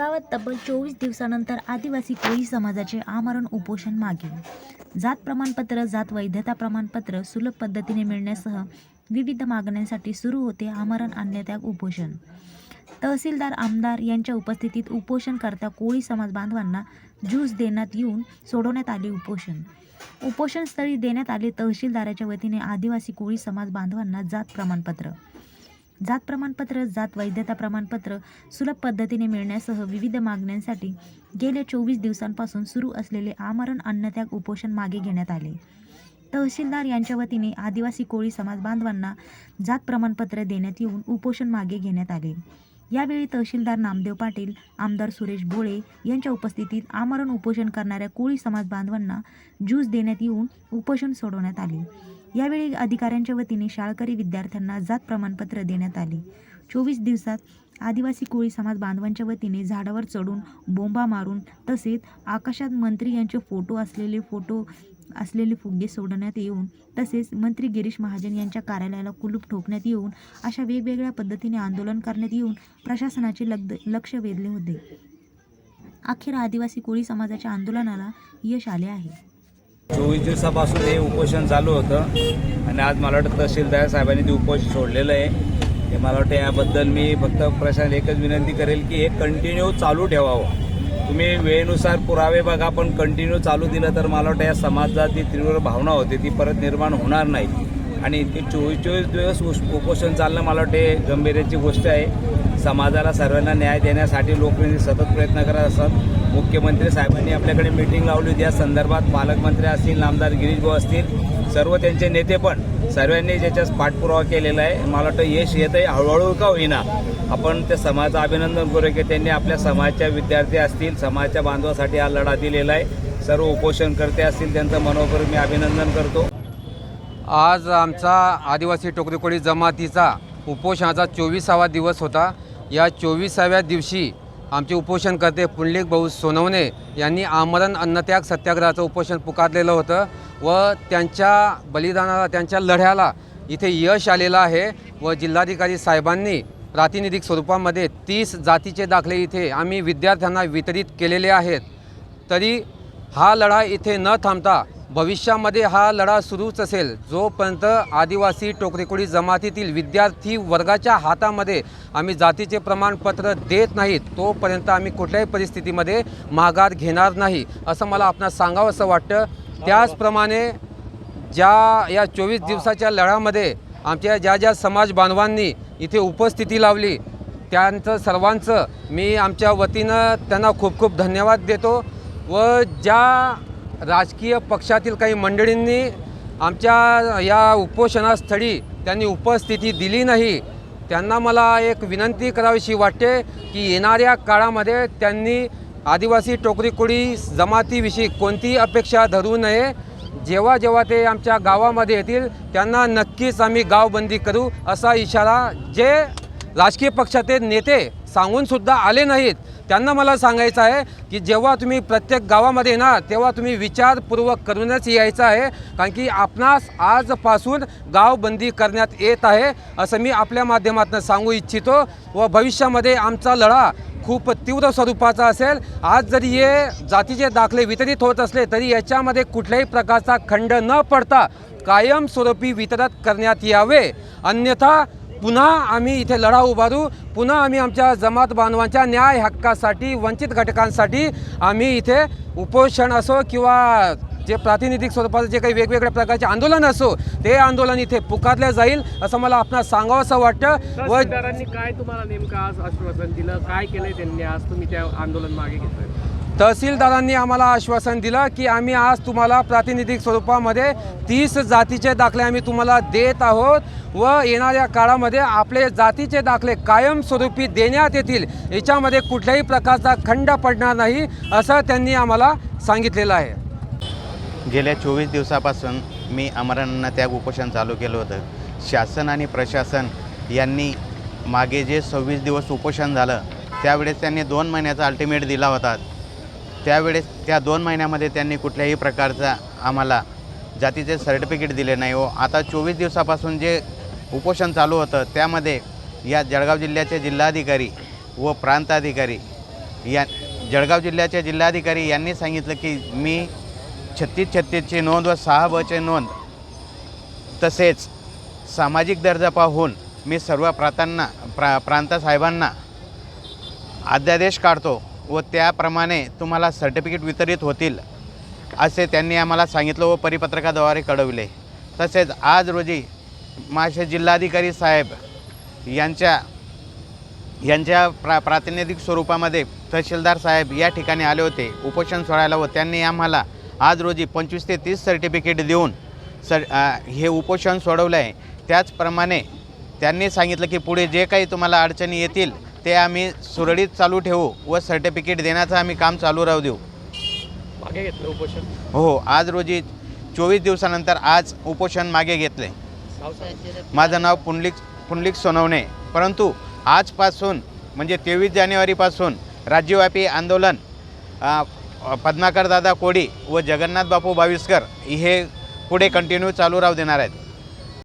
गावात तब्बल चोवीस दिवसानंतर आदिवासी कोळी समाजाचे आमरण उपोषण मागे. जात प्रमाणपत्र जात वैधता प्रमाणपत्र सुलभ पद्धतीने मिळण्यासह विविध मागण्यांसाठी सुरू होते आमरण आणण्यात्याग उपोषण. तहसीलदार आमदार यांच्या उपस्थितीत उपोषणकर्ता कोळी समाज बांधवांना ज्यूस देण्यात येऊन सोडवण्यात आले उपोषण. उपोषणस्थळी देण्यात आले तहसीलदाराच्या वतीने आदिवासी कोळी समाज बांधवांना जात प्रमाणपत्र. जात प्रमाणपत्र जात वैधता प्रमाणपत्र सुलभ पद्धतीने मिळण्यासह विविध मागण्यांसाठी गेल्या चोवीस दिवसांपासून सुरू असलेले आमरण अन्नत्याग उपोषण मागे घेण्यात आले. तहसीलदार यांच्या वतीने आदिवासी कोळी समाज बांधवांना जात प्रमाणपत्र देण्यात येऊन उपोषण मागे घेण्यात आले. यावेळी तहसीलदार नामदेव पाटील आमदार सुरेश भोळे यांच्या उपस्थितीत आमरण उपोषण करणाऱ्या कोळी समाज बांधवांना ज्यूस देण्यात येऊन उपोषण सोडवण्यात आले. यावेळी अधिकाऱ्यांच्या वतीने शाळकरी विद्यार्थ्यांना जात प्रमाणपत्र देण्यात आले. चोवीस दिवसात आदिवासी कोळी समाज बांधवांच्या वतीने झाडावर चढून बोंबा मारून तसेच आकाशात मंत्री यांचे फोटो असलेले फोटो असलेले फुगे सोडण्यात येऊन तसेच मंत्री गिरीश महाजन यांच्या कार्यालयाला कुलूप ठोकण्यात येऊन अशा वेगवेगळ्या पद्धतीने आंदोलन करण्यात येऊन प्रशासनाचे लग्द लक्ष वेधले होते. अखेर आदिवासी कोळी समाजाच्या आंदोलनाला यश आले आहे. चोवीस दिवसापासून हे उपोषण चालू होतं आणि आज मला वाटतं तहसीलदार साहेबांनी ते उपोषण सोडलेलं आहे. हे मला वाटतं याबद्दल मी फक्त प्रशासन एकच विनंती करेल की हे कंटिन्यू चालू ठेवावं. तुम्ही वेळेनुसार पुरावे बघा पण कंटिन्यू चालू दिलं तर मला वाटतं या समाजात जी तीव्र भावना होती ती परत निर्माण होणार नाही. आणि ते चोवीस चोवीस दिवस उपोषण चालणं मला वाटते गंभीर्याची गोष्ट आहे. समाजाला सर्वांना न्याय देण्यासाठी लोकप्रतिनिधी सतत प्रयत्न करत असतात मुख्यमंत्री साहेबांनी आपल्याकडे मीटिंग लावली होती. या संदर्भात पालकमंत्री असतील आमदार गिरीश भाऊ असतील सर्व त्यांचे नेते पण सर्वांनी ज्याच्यास पाठपुरावा केलेला आहे. मला वाटतं यश येत आहे हळूहळू का होईना. आपण त्या समाजाचं अभिनंदन करू की त्यांनी आपल्या समाजाच्या विद्यार्थी असतील समाजाच्या बांधवासाठी हा लढा दिलेला आहे. सर्व उपोषणकर्ते असतील त्यांचं मनोपर मी अभिनंदन करतो. आज आमचा आदिवासी टोकरीकोळी जमातीचा उपोषणाचा चोवीसावा दिवस होता. या चोवीसाव्या दिवशी आमचे उपोषणकर्ते पुंडलिक भाऊ सोनवणे यांनी आमरण अन्नत्याग सत्याग्रहाचं उपोषण पुकारलेलं होतं व त्यांच्या बलिदानाला त्यांच्या लढ्याला इथे यश आलेलं आहे व जिल्हाधिकारी साहेबांनी प्रातिनिधिक स्वरूपामध्ये तीस जातीचे दाखले इथे आम्ही विद्यार्थ्यांना वितरित केलेले आहेत. तरी हा लढा इथे न थांबता भविष्यामध्ये हा लढा सुरूच असेल जोपर्यंत आदिवासी टोकरीकोळी जमातीतील विद्यार्थी वर्गाच्या हातामध्ये आम्ही जातीचे प्रमाणपत्र देत नाहीत तोपर्यंत आम्ही कुठल्याही परिस्थितीमध्ये माघार घेणार नाही असं मला आपणास सांगावं असं वाटतं. त्याचप्रमाणे ज्या या चोवीस दिवसाच्या लढ्यामध्ये आमच्या ज्या ज्या समाज बांधवांनी इथे उपस्थिती लावली त्यांचं सर्वांचं मी आमच्या वतीनं त्यांना खूप खूप धन्यवाद देतो व ज्या राजकीय पक्षातील काही मंडळींनी आमच्या या उपोषणास्थळी त्यांनी उपस्थिती दिली नाही. त्यांना मला एक विनंती करावीशी वाटते की येणाऱ्या काळामध्ये त्यांनी आदिवासी टोकरीकोळी जमातीविषयी कोणतीही अपेक्षा धरू नये. जेव्हा जेव्हा ते आमच्या गावामध्ये येतील त्यांना नक्कीच आम्ही गावबंदी करू असा इशारा जे राजकीय पक्षाचे नेते सांगूनसुद्धा आले नाहीत. त्यांना मला सांगायचं आहे की जेव्हा तुम्ही प्रत्येक गावामध्ये येणार तेव्हा तुम्ही विचारपूर्वक करूनच यायचं आहे. कारण की आपणास आजपासून गावबंदी करण्यात येत आहे असं मी आपल्या माध्यमातून सांगू इच्छितो. व भविष्यामध्ये आमचा लढा खूप तीव्र स्वरूपाचा असेल. आज जरी हे जातीचे दाखले वितरित होत असले तरी याच्यामध्ये कुठल्याही प्रकारचा खंड न पडता कायमस्वरूपी वितरित करण्यात यावे. अन्यथा पुन्हा आम्ही इथे लढा उभारू पुन्हा आम्ही आमच्या जमात बांधवांच्या न्याय हक्कासाठी वंचित घटकांसाठी आम्ही इथे उपोषण असो किंवा जे प्रातिनिधिक स्वरूपाचं जे काही वेगवेगळ्या प्रकारचे आंदोलन असो ते आंदोलन इथे पुकारलं जाईल असं मला आपणास सांगावं असं वाटतं. व काय तुम्हाला नेमकं आज आश्वासन दिलं? काय केलंय त्यांनी? आज तुम्ही त्या आंदोलन मागे घेतोय तहसीलदारांनी आम्हाला आश्वासन दिलं की आम्ही आज तुम्हाला प्रातिनिधिक स्वरूपामध्ये तीस जातीचे दाखले आम्ही तुम्हाला देत आहोत व येणाऱ्या काळामध्ये आपले जातीचे दाखले कायमस्वरूपी देण्यात येतील. याच्यामध्ये कुठल्याही प्रकारचा खंड पडणार नाही असं त्यांनी आम्हाला सांगितलेलं आहे. गेल्या चोवीस दिवसापासून मी अमरांना त्याग उपोषण चालू केलं होतं. शासन आणि प्रशासन यांनी मागे जे सव्वीस दिवस उपोषण झालं त्यावेळेस त्यांनी दोन महिन्याचा अल्टिमेट दिला होता. त्यावेळेस त्या दोन महिन्यामध्ये त्यांनी कुठल्याही प्रकारचा आम्हाला जातीचे सर्टिफिकेट दिले नाही व आता चोवीस दिवसापासून जे उपोषण चालू होतं त्यामध्ये या जळगाव जिल्ह्याचे जिल्हाधिकारी व प्रांताधिकारी या जळगाव जिल्ह्याचे जिल्हाधिकारी यांनी सांगितलं की मी छत्तीस छत्तीसची नोंद व सहा बचे नोंद तसेच सामाजिक दर्जा पाहून मी सर्व प्रांतांना प्रा प्रांतसाहेबांना अध्यादेश काढतो. व त्याप्रमाणे तुम्हाला सर्टिफिकेट वितरित होतील असे त्यांनी आम्हाला सांगितलं व परिपत्रकाद्वारे कळविले. तसेच आज रोजी माझे जिल्हाधिकारी साहेब यांच्या यांच्या प्रा प्रातिनिधिक स्वरूपामध्ये तहसीलदार साहेब या ठिकाणी आले होते उपोषण सोडायला व त्यांनी आम्हाला आज रोजी पंचवीस ते तीस सर्टिफिकेट देऊन सर हे उपोषण सोडवलं आहे त्याचप्रमाणे त्यांनी सांगितलं की पुढे जे काही तुम्हाला अडचणी येतील ते आम्ही सुरळीत चालू ठेवू व सर्टिफिकेट देण्याचं आम्ही काम चालू राहू देऊ. मागे घेतलं उपोषण? हो आज रोजी चोवीस दिवसानंतर आज उपोषण मागे घेतले. नाव सांगा. माझं नाव पुंडलिक पुंडलिक सोनवणे. परंतु आजपासून म्हणजे तेवीस जानेवारीपासून राज्यव्यापी आंदोलन अ, पद्माकर दादा कोडी व जगन्नाथ बापू बाविस्कर हे पुढे कंटिन्यू चालू राहू देणार आहेत.